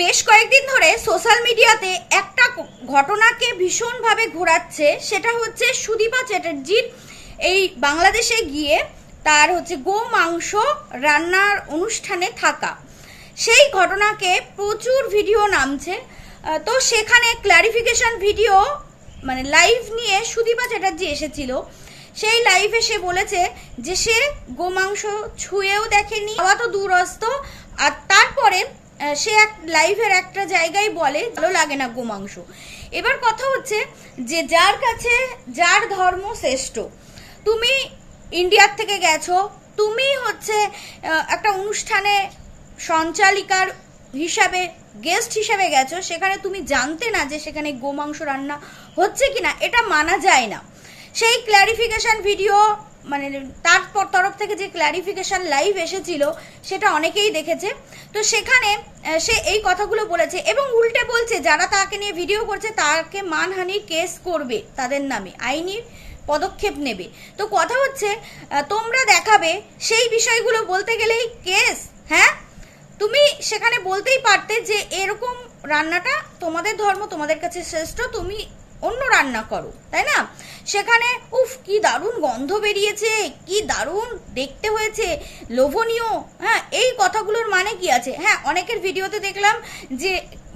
বেশ কয়েকদিন ধরে সোশ্যাল মিডিয়াতে একটা ঘটনাকে ভীষণভাবে ঘোরাচ্ছে। সেটা হচ্ছে সুদীপা চ্যাটার্জির এই বাংলাদেশে গিয়ে তার হচ্ছে গো মাংস রান্নার অনুষ্ঠানে থাকা। সেই ঘটনাকে প্রচুর ভিডিও নামছে। তো সেখানে ক্ল্যারিফিকেশন ভিডিও মানে লাইভ নিয়ে সুদীপা চ্যাটার্জি এসেছিল। সেই লাইভে সে বলেছে যে সে গোমাংস ছুঁয়েও দেখেনি, খাওয়া তো দূরস্থ আর তারপরে সে এক লাইভের একটা জায়গায় বলে, ভালো লাগে না গোমাংস। এবার কথা হচ্ছে যে যার কাছে যার ধর্ম শ্রেষ্ঠ, তুমি ইন্ডিয়ার থেকে গেছো, তুমি হচ্ছে একটা অনুষ্ঠানে সঞ্চালিকার হিসাবে গেস্ট হিসাবে গেছো, সেখানে তুমি জানতে না যে সেখানে গোমাংস রান্না হচ্ছে কিনা, এটা মানা যায় না। সেই ক্ল্যারিফিকেশান ভিডিও মানে তারপর তরফ থেকে যে ক্ল্যারিফিকেশন লাইভ এসেছিল, সেটা অনেকেই দেখেছে। তো সেখানে সে এই কথাগুলো বলেছে এবং উল্টে বলছে, যারা তাকে নিয়ে ভিডিও করছে, তাকে মানহানির কেস করবে, তাদের নামে, আইনি পদক্ষেপ নেবে। তো কথা হচ্ছে তোমরা দেখাবে সেই বিষয়গুলো বলতে গেলেই কেস হ্যাঁ? তুমি সেখানে বলতেই পারতে যে এরকম রান্নাটা তোমাদের ধর্ম, তোমাদের কাছে শ্রেষ্ঠ, তুমি অন্য রান্না করো, তাই না? সেখানে, উফ, কি দারুণ গন্ধ বেরিয়েছে, কি দারুণ দেখতে হয়েছে, লোভনীয় হ্যাঁ এই কথাগুলোর মানে কি আছে? হ্যাঁ অনেকের ভিডিওতে দেখলাম যে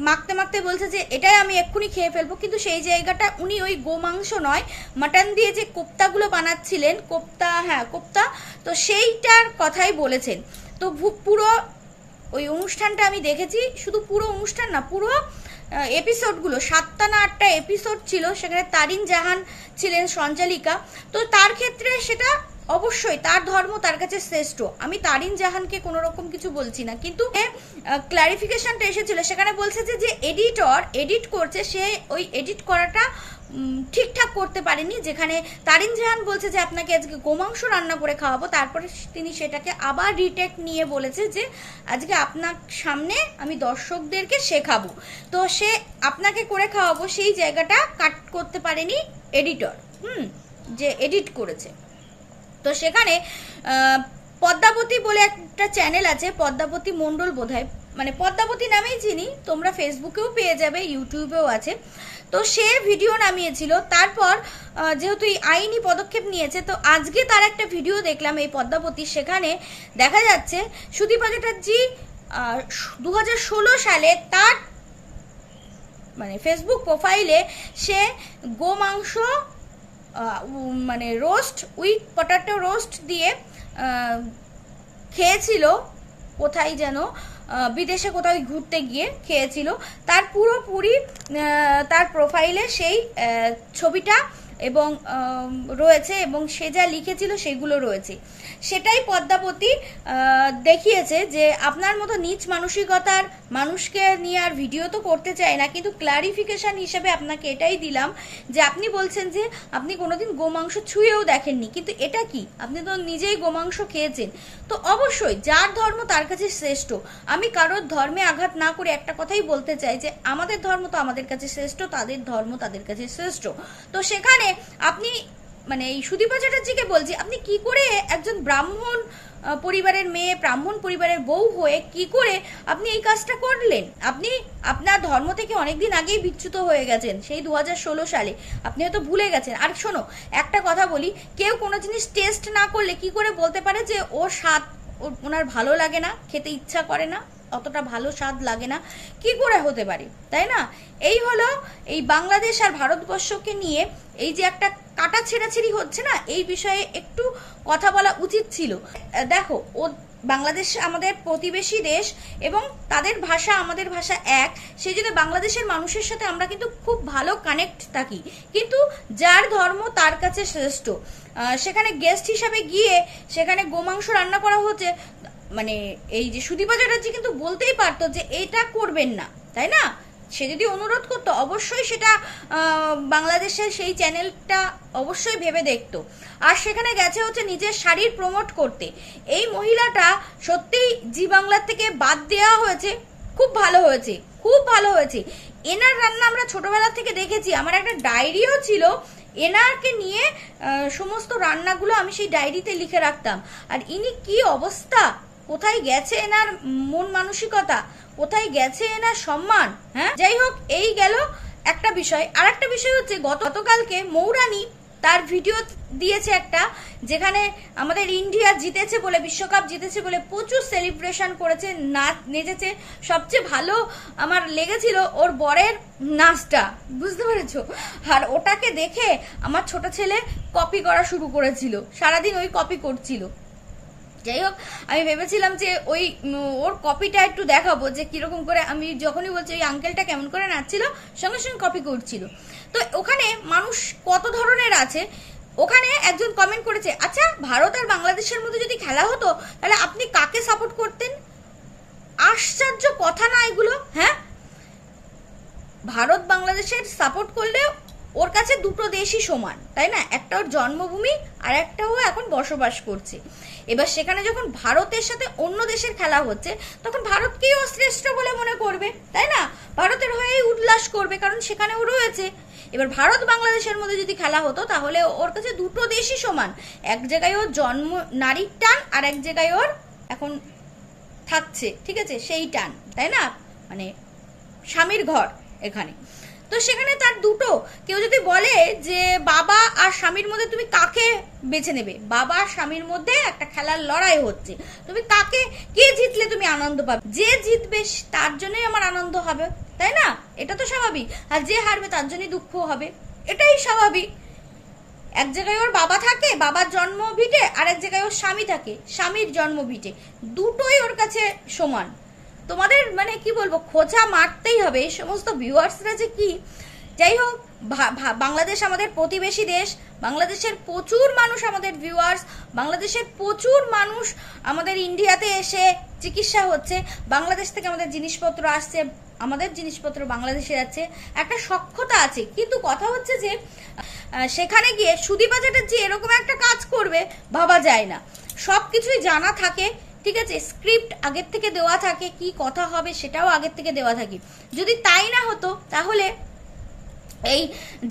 মাখতে মাখতে বলছে যে, এটাই আমি এক্ষুনি খেয়ে ফেলব। কিন্তু সেই জায়গাটা উনি ওই গোমাংস নয়, মাটন দিয়ে যে কোপ্তাগুলো বানাচ্ছিলেন, কোপ্তা হ্যাঁ কোপ্তা, তো সেইটার কথাই বলেছেন। তো পুরো ওই অনুষ্ঠানটা আমি দেখেছি, শুধু পুরো অনুষ্ঠান না, পুরো এপিসোডগুলো সাতটা না আটটা এপিসোড ছিল, সেখানে তারিন জাহান ছিলেন সঞ্চালিকা। তো তার ক্ষেত্রে সেটা অবশ্যই, তার ধর্ম তার কাছে শ্রেষ্ঠ। আমি তারিন জাহানকে কোনো রকম কিছু বলছি না। কিন্তু ক্লারিফিকেশনটা এসেছিল, সেখানে বলছে যে যে এডিটর এডিট করছে, সে ওই এডিট করাটা ঠিকঠাক করতে পারেনি, যেখানে তারিন জাহান বলছে যে, আপনাকে আজকে গোমাংস রান্না করে খাওয়াবো। তারপরে তিনি সেটাকে আবার রিটেক নিয়ে বলেছে যে, আজকে আপনার সামনে আমি দর্শকদেরকে শেখাবো। তো সে আপনাকে করে খাওয়াবো, সেই জায়গাটা কাট করতে পারেনি এডিটর হুম, যে এডিট করেছে। তো সেখানে পদ্মাবতী বলে একটা চ্যানেল আছে, পদ্মাবতী মণ্ডল বোধহয় মানে পদ্মাবতী নামেই চিনি তোমরা ফেসবুকেও পেয়ে যাবে ইউটিউবেও আছে। তো সে ভিডিও নামিয়েছিল। তারপর যেহেতু এই আইনি পদক্ষেপ নিয়েছে, তো আজকে তার একটা ভিডিও দেখলাম এই পদ্মাবতী। সেখানে দেখা যাচ্ছে, সুদীপা চ্যাটার্জি দু সালে তার মানে ফেসবুক প্রোফাইলে সে গোমাংস মানে রোস্ট উইথ পটাটো রোস্ট দিয়ে খেয়েছিল। কোথায় যেন? বিদেশে কোথাও ঘুরতে গিয়ে খেয়েছিল। তার পুরোপুরি তার প্রোফাইলে সেই ছবিটা এবং রয়েছে এবং সে যা লিখেছিল সেগুলো রয়েছে। সেটাই পদ্মাবতী দেখিয়েছে যে আপনার মতো নিচ মানসিকতার মানুষকে নিয়ে আর ভিডিও তো করতে চাই না, কিন্তু ক্লারিফিকেশান হিসেবে আপনাকে এটাই দিলাম যে আপনি বলছেন যে আপনি কোনোদিন গোমাংস ছুঁয়েও দেখেননি, কিন্তু এটা কি? আপনি তো নিজেই গোমাংস খেয়েছেন। তো অবশ্যই যার ধর্ম তার কাছে শ্রেষ্ঠ। আমি কারোর ধর্মে আঘাত না করে একটা কথাই বলতে চাই যে আমাদের ধর্ম তো আমাদের কাছে শ্রেষ্ঠ, তাদের ধর্ম তাদের কাছে শ্রেষ্ঠ। তো সেখানে আপনি মানে এই সুদীপা চ্যাটার্জিকে বলছি, আপনি কি করে একজন ব্রাহ্মণ পরিবারের মেয়ে, ব্রাহ্মণ পরিবারের বউ হয়ে কি করে আপনি এই কাজটা করলেন? আপনি আপনার ধর্ম থেকে অনেকদিন আগেই বিচ্যুত হয়ে গেছেন, সেই দু হাজার ষোলো সালে। আপনি হয়তো ভুলে গেছেন। আর শোনো, একটা কথা বলি, কেউ কোনো জিনিস টেস্ট না করলে কি করে বলতে পারে যে, ও স্বাদ ওনার ভালো লাগে না, খেতে ইচ্ছা করে না অতটা ভালো স্বাদ লাগে না। কি করে হতে পারে? তাই না? এই হলো এই বাংলাদেশ আর ভারতবর্ষকে নিয়ে এই যে একটা কাটা ছেঁড়াছেড়ি হচ্ছে না, এই বিষয়ে একটু কথা বলা উচিত ছিল। দেখো, ও বাংলাদেশ আমাদের প্রতিবেশী দেশ এবং তাদের ভাষা আমাদের ভাষা এক, সেই জন্য বাংলাদেশের মানুষের সাথে আমরা কিন্তু খুব ভালো কানেক্ট থাকি। কিন্তু যার ধর্ম তার কাছে শ্রেষ্ঠ। সেখানে গেস্ট হিসাবে গিয়ে সেখানে গোমাংস রান্না করা হচ্ছে মানে এই যে সুদীপা চ্যাটার্জি কিন্তু বলতেই পারতো যে এটা করবেন না, তাই না? সে যদি অনুরোধ করতো, অবশ্যই সেটা বাংলাদেশের সেই চ্যানেলটা অবশ্যই ভেবে দেখতো। আর সেখানে গেছে হচ্ছে নিজের শাড়ির প্রমোট করতে। এই মহিলাটা সত্যিই জি বাংলার থেকে বাদ দেওয়া হয়েছে, খুব ভালো হয়েছে, খুব ভালো হয়েছে। এনার রান্না আমরা ছোটবেলা থেকে দেখেছি। আমার একটা ডায়েরিও ছিল এনারকে নিয়ে সমস্ত রান্নাগুলো আমি সেই ডায়েরিতে লিখে রাখতাম। আর ইনি কি অবস্থা? কোথায় গেছে এনার মন মানসিকতা? কোথায় গেছে এনার সম্মান? হ্যাঁ? যাই হোক, এই গেল একটা বিষয়। আর একটা বিষয় হচ্ছে, গত গতকালকে মৌরানি তার ভিডিও দিয়েছে একটা, যেখানে আমাদের ইন্ডিয়া জিতেছে বলে, বিশ্বকাপ জিতেছে বলে প্রচুর সেলিব্রেশন করেছে নাচ নেচেছে। সবচেয়ে ভালো আমার লেগেছিল ওর বরের নাচটা, বুঝতে পেরেছ? আর ওটাকে দেখে আমার ছোট ছেলে কপি করা শুরু করেছিল। সারাদিন ওই কপি করছিল। যাই হোক, আমি ভেবেছিলাম যে ওই ওর কপিটা একটু দেখাবো, যে কীরকম করে আমি যখনই বলছি ওই আঙ্কেলটা কেমন করে নাচছিল, সঙ্গে সঙ্গে কপি করছিল। তো ওখানে মানুষ কত ধরনের আছে, ওখানে একজন কমেন্ট করেছে আচ্ছা ভারত আর বাংলাদেশের মধ্যে যদি খেলা হতো, তাহলে আপনি কাকে সাপোর্ট করতেন? আশ্চর্য কথা না এগুলো হ্যাঁ? ভারত বাংলাদেশের সাপোর্ট করলে ওর কাছে দুটো দেশই সমান, তাই না? একটা ওর জন্মভূমি আর একটা ও এখন বসবাস করছে। এবার সেখানে যখন ভারতের সাথে অন্য দেশের খেলা হচ্ছে, তখন ভারতকেই ও শ্রেষ্ঠ বলে মনে করবে, তাই না? ভারতের হয়েই উল্লাস করবে, কারণ সেখানে ও রয়েছে। এবার ভারত বাংলাদেশের মধ্যে যদি খেলা হতো, তাহলে ওর কাছে দুটো দেশই সমান। এক জায়গায় ওর জন্ম নারীর টান আর এক জায়গায় ওর এখন থাকছে, ঠিক আছে? সেই টান, তাই না? মানে স্বামীর ঘর এখানে। তো সেখানে তার দুটো। কেউ যদি বলে যে, বাবা আর স্বামীর মধ্যে তুমি কাকে বেছে নেবে? বাবা আর স্বামীর মধ্যে একটা খেলার লড়াই হচ্ছে। তুমি কাকে, কে জিতলে তুমি আনন্দ পাবে? যে জিতবে তার জন্যই আমার আনন্দ হবে, তাই না? এটা তো স্বাভাবিক। আর যে হারবে, তার জন্যই দুঃখ হবে। এটাই স্বাভাবিক। এক জায়গায় ওর বাবা থাকে, বাবার জন্ম ভিটে আর এক জায়গায় ওর স্বামী থাকে, স্বামীর জন্ম ভিটে। দুটোই ওর কাছে সমান। তোমাদের মানে কি বলব, খোঁচা মারতেই হবে। এই সমস্ত ভিউয়ার্সরা যে কি, যাই হোক বাংলাদেশ আমাদের প্রতিবেশী দেশ, বাংলাদেশের প্রচুর মানুষ আমাদের ভিউয়ার্স বাংলাদেশের প্রচুর মানুষ আমাদের ইন্ডিয়াতে এসে চিকিৎসা হচ্ছে, বাংলাদেশ থেকে আমাদের জিনিসপত্র আসছে, আমাদের জিনিসপত্র বাংলাদেশে যাচ্ছে, একটা সক্ষতা আছে। কিন্তু কথা হচ্ছে যে সেখানে গিয়ে সুদীপা চ্যাটার্জি এরকম একটা কাজ করবে, ভাবা যায় না। সব কিছুই জানা থাকে ঠিক আছে স্ক্রিপ্ট আগের থেকে দেওয়া থাকে, কি কথা হবে সেটাও আগের থেকে দেওয়া থাকে। যদি তাই না হতো, তাহলে এই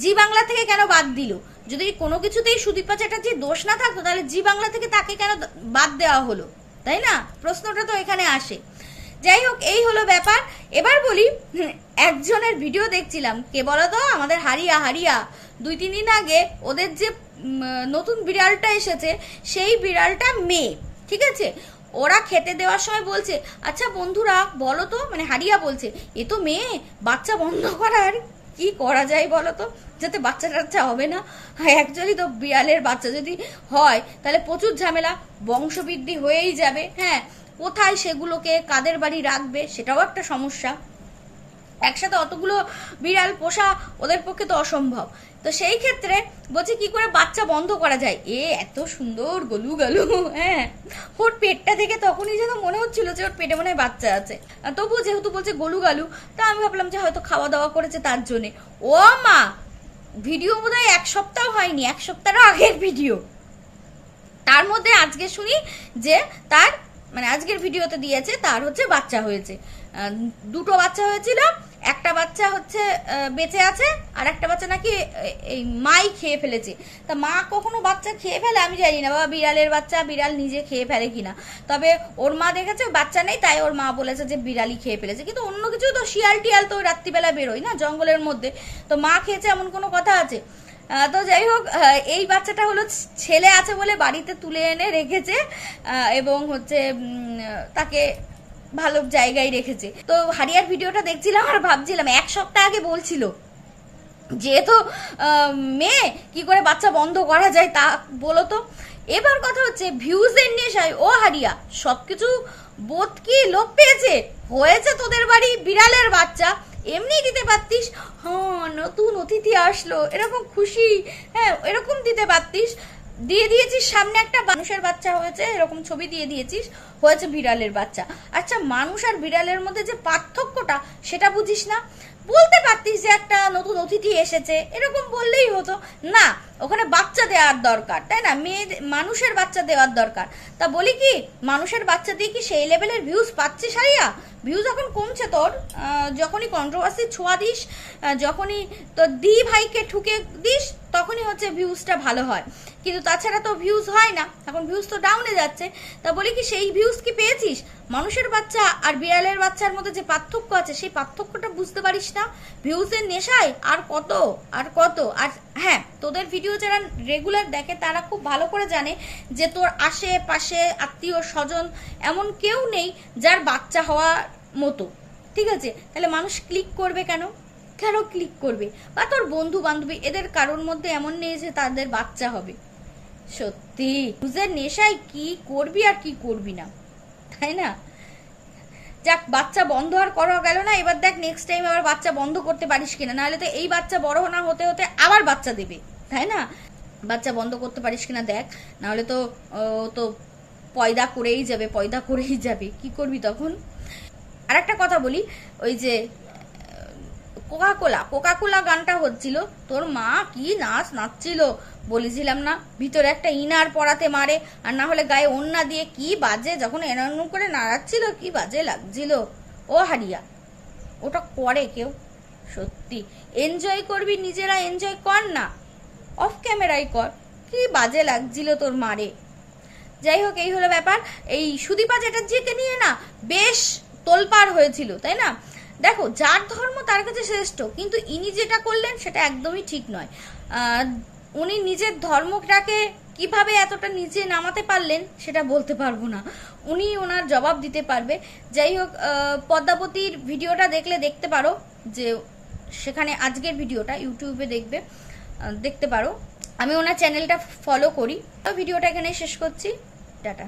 জি বাংলা থেকে কেন বাদ দিল? যদি কোনো কিছুতেই সুদীপা চ্যাটার্জির দোষ না থাকতো, তাহলে জি বাংলা থেকে তাকে কেন বাদ দেওয়া হলো? তাই না? প্রশ্নটা তো এখানে আসে। যাই হোক, এই হলো ব্যাপার। এবার বলি একজনের ভিডিও দেখছিলাম। কে বলতো? আমাদের হারিয়া হারিয়া। দুই, তিন দিন আগে ওদের যে নতুন বিড়ালটা এসেছে, সেই বিড়ালটা মেয়ে। ঠিক আছে? ওরা খেতে দেওয়ার সময় বলছে আচ্ছা বন্ধুরা, বলো তো? মানে হারিয়া বলছে, এ তো মেয়ে, বাচ্চা বন্ধ করার কি করা যায় বলো তো? যাতে বাচ্চা টাচ্চা হবে না। অ্যাকচুয়ালি তো বিড়ালের বাচ্চা যদি হয়, তাহলে প্রচুর ঝামেলা, বংশবৃদ্ধি হয়েই যাবে। হ্যাঁ কোথায় সেগুলোকে, কাদের বাড়ি রাখবে, সেটাও একটা সমস্যা। একসাথে অতগুলো বিড়াল পোষা ওদের পক্ষে তো অসম্ভব। তো সেই ক্ষেত্রে বলছে, কি করে বাচ্চা বন্ধ করা যায়? এ এত সুন্দর গলু গালু হ্যাঁ। ওর পেটটা থেকে তখনই যেন মনে হচ্ছিল যে ওর পেটে মনে হয় বাচ্চা আছে। তবুও যেহেতু বলছে গলু গালু তা আমি ভাবলাম যে হয়তো খাওয়া দাওয়া করেছে তার জন্যে। ও মা, ভিডিও বোধহয় এক সপ্তাহ হয়নি, এক সপ্তাহ আগের ভিডিও। তার মধ্যে আজকে শুনি যে তার মানে আজকের ভিডিওতে দিয়েছে, তার হচ্ছে বাচ্চা হয়েছে। দুটো বাচ্চা হয়েছিল একটা বাচ্চা হচ্ছে বেঁচে আছে, আর একটা বাচ্চা নাকি এই মাই খেয়ে ফেলেছে। তা মা কখনো বাচ্চা খেয়ে ফেলে? আমি জানি না। বাবা বিড়ালের বাচ্চা, বিড়াল নিজে খেয়ে ফেলে কিনা। তবে ওর মা দেখেছে বাচ্চা নেই, তাই ওর মা বলেছে যে বিড়ালই খেয়ে ফেলেছে। কিন্তু অন্য কিছু তো শিয়াল টিয়াল তো রাত্রিবেলা বেরোয় না, জঙ্গলের মধ্যে। তো মা খেয়েছে এমন কোনো কথা আছে? তো যাই হোক এই বাচ্চাটা হলো ছেলে আছে বলে বাড়িতে তুলে এনে রেখেছে এবং হচ্ছে তাকে ভালো জায়গায় রেখেছে। তো হারিয়ার ভিডিওটা দেখছিলাম আর ভাবছিলাম, এক সপ্তাহ আগে বলছিল যেহেতু মেয়ে, কি করে বাচ্চা বন্ধ করা যায় তা বলো তো। এবার কথা হচ্ছে ভিউজের নেশায়, ও হারিয়া, সবকিছু বোধ কি লোপ পেয়েছে? হয়েছে তোদের বাড়ি বিড়ালের বাচ্চা, এমনি দিতে পারতিস? হ্যাঁ নতুন অতিথি আসলো, এরকম খুশি হ্যাঁ এরকম দিতে পারতিস? দিয়ে দিয়েছিস, সামনে একটা মানুষের বাচ্চা হয়েছে, এরকম ছবি দিয়ে দিয়েছিস, হয়েছে বিড়ালের বাচ্চা। আচ্ছা মানুষ আর বিড়ালের মধ্যে যে পার্থক্যটা, সেটা বুঝিস না? বলতে পারতিস যে একটা নতুন অতিথি এসেছে, এরকম বললেই হতো। না ওখানে বাচ্চা দেওয়ার দরকার, তাই না? মেয়ে মানুষের বাচ্চা দেওয়ার দরকার। তা বলি কি, মানুষের বাচ্চা দিয়ে কি সেই লেভেলের ভিউজ পাচ্ছিস সারিয়া? ভিউজ এখন কমছে তোর। যখনই কন্ট্রোভার্সি ছোঁয়া দিস যখনই তোর দি ভাইকে ঠুকে দিস, তখনই হচ্ছে ভিউজটা ভালো হয়। কিন্তু তাছাড়া তো ভিউজ হয় না। এখন ভিউজ তো ডাউনে যাচ্ছে। তা বলি কি, সেই ভিউজ কি পেয়েছিস? মানুষের বাচ্চা আর বিড়ালের বাচ্চার মধ্যে যে পার্থক্য আছে, সেই পার্থক্যটা বুঝতে পারিস না? ভিউজের নেশায় আর কত? আর কত? আর হ্যাঁ তোদের ভিডিও যারা রেগুলার দেখে, তারা খুব ভালো করে জানে যে তোর আশেপাশে আত্মীয় স্বজন এমন কেউ নেই যার বাচ্চা হওয়ার মতো। ঠিক আছে? তাহলে মানুষ ক্লিক করবে কেন? কেন ক্লিক করবে? বা তোর বন্ধু বান্ধবী এদের কারোর মধ্যে এমন নেই যে তাদের বাচ্চা হবে। সত্যি? ভিউজের নেশায় কি করবি আর কি করবি না? তাই না? যাক, বাচ্চা বন্ধ আর করা গেল না। এবার দেখ নেক্সট টাইম আবার বাচ্চা বন্ধ করতে পারিস কিনা? নাহলে তো এই বাচ্চা বড় না হতে হতে আবার বাচ্চা দেবে। তাই না? বাচ্চা বন্ধ করতে পারিস কিনা দেখ, নাহলে তো তো পয়দা করেই যাবে, পয়দা করেই যাবে। কি করবি তখন? আর একটা কথা বলি, ওই যে কোকা কোলা কোকা কোলা গানটা হচ্ছিল, তোর মা কি নাচ নাচছিল বলেছিলাম না? ভিতরে একটা ইনার পরাতে মারে, আর না হলে গায়ে ওন্না দিয়ে কি বাজে, যখন এরকম করে নাড়াচ্ছিল, কি বাজে লাগছিল। ও হারিয়া, ওটা করে কেউ? সত্যি। এনজয় করবি, নিজেরা এনজয় কর না। অফ ক্যামেরাই কর। কি বাজে লাগছিল তোর মারে যাই হোক, এই হলো ব্যাপার। এই সুদীপা চ্যাটার্জিকে নিয়ে না বেশ তোলপাড় হয়েছিল, তাই না? দেখো, যার ধর্ম তার কাছে শ্রেষ্ঠ, কিন্তু ইনি যেটা করলেন সেটা একদমই ঠিক নয়। উনি নিজের ধর্মটাকে কীভাবে এতটা নিচে নামাতে পারলেন সেটা বলতে পারব না। উনি ওনার জবাব দিতে পারবে। যাই হোক পদ্মাবতীর ভিডিওটা দেখলে দেখতে পারো যে সেখানে আজকের ভিডিওটা ইউটিউবে দেখবে। দেখতে পারো। আমি ওনার চ্যানেলটা ফলো করি। তো ভিডিওটা এখানে শেষ করছি। টাটা।